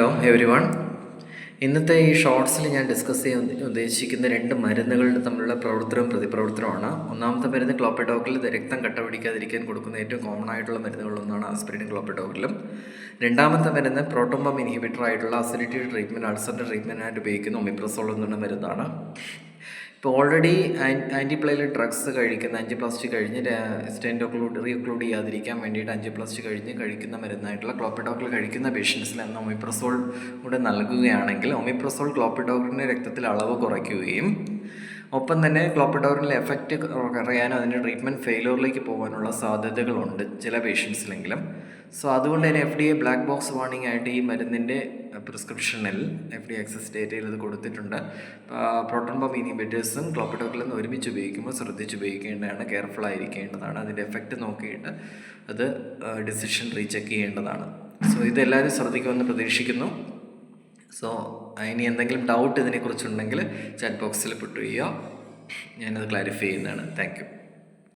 Hello every one ഇന്നത്തെ ഈ ഷോർട്സിൽ ഞാൻ ഡിസ്കസ് ചെയ്യാൻ ഉദ്ദേശിക്കുന്ന രണ്ട് മരുന്നുകളുടെ തമ്മിലുള്ള പ്രവർത്തനവും പ്രതിപ്രവർത്തനമാണ് ഒന്നാമത്തെ മരുന്ന് ക്ലോപ്പഡോക്കിൽ രക്തം കട്ട പിടിക്കാതിരിക്കാൻ കൊടുക്കുന്ന ഏറ്റവും കോമൺ ആയിട്ടുള്ള മരുന്നുകളൊന്നാണ് ആസ്പിരിനും ക്ലോപ്പഡോക്കിലും രണ്ടാമത്തെ മരുന്ന് പ്രോട്ടോമ്പം ഇൻഹിബിറ്റർ ആയിട്ടുള്ള അസിഡിറ്റി ട്രീറ്റ്മെന്റ് അൾസറിന്റെ ട്രീറ്റ്മെന്റിനായിട്ട് ഉപയോഗിക്കുന്ന ഒമിപ്രസോൾ എന്നുള്ള മരുന്നാണ്. ഇപ്പോൾ ഓൾറെഡി ആന്റി പ്ലേയിൽ ഡ്രഗ്സ് കഴിക്കുന്ന അഞ്ച് പ്ലസ് ടു കഴിഞ്ഞ് സ്റ്റെൻഡ് ഒക്ലൂഡ് ചെയ്യാതിരിക്കാൻ വേണ്ടിയിട്ട് അഞ്ച് പ്ലസ് ടു കഴിഞ്ഞ് കഴിക്കുന്ന മരുന്നായിട്ടുള്ള ക്ലോപ്പിഡോക്കിൾ കഴിക്കുന്ന പേഷ്യൻസിൽ അന്ന് ഒമിപ്രസോൾ കൂടെ നൽകുകയാണെങ്കിൽ ഒമിപ്രസോൾ ക്ലോപ്പിഡോക്കിന്റെ രക്തത്തിൽ അളവ് കുറയ്ക്കുകയും ഒപ്പം തന്നെ ക്ലോപ്പിഡോറിന്റെ എഫക്റ്റ് കുറയാനും അതിന്റെ ട്രീറ്റ്മെന്റ് ഫെയിലിയറിലേക്ക് പോകാനുള്ള സാധ്യതകളുണ്ട് ചില പേഷ്യൻസിലെങ്കിലും സോ അതുകൊണ്ട് തന്നെ F D A black box warning ആയിട്ട് ഈ മരുന്നിന്റെ പ്രിസ്ക്രിപ്ഷനിൽ എഫ് ഡി എക്സസ് ഡേറ്റയിൽ ഇത് കൊടുത്തിട്ടുണ്ട്. പ്രോട്ടോൺ പമ്പ് ഇനിബിറ്റേഴ്സും ക്ലോപ്പിഡോക്കിലും ഒരുമിച്ച് ഉപയോഗിക്കുമ്പോൾ ശ്രദ്ധിച്ച് ഉപയോഗിക്കേണ്ടതാണ് കെയർഫുൾ ആയിരിക്കേണ്ടതാണ്. അതിന്റെ എഫക്റ്റ് നോക്കിയിട്ട് അത് ഡിസിഷൻ റീചെക്ക് ചെയ്യേണ്ടതാണ്. സോ ഇതെല്ലാവരും ശ്രദ്ധിക്കുമെന്ന് പ്രതീക്ഷിക്കുന്നു. സോ ഇനി എന്തെങ്കിലും ഡൗട്ട് ഇതിനെക്കുറിച്ചുണ്ടെങ്കിൽ ചാറ്റ് ബോക്സിൽ പുട്ട് ചെയ്യുക. ഞാനത് ക്ലാരിഫൈ ചെയ്യുന്നതാണ്. Thank you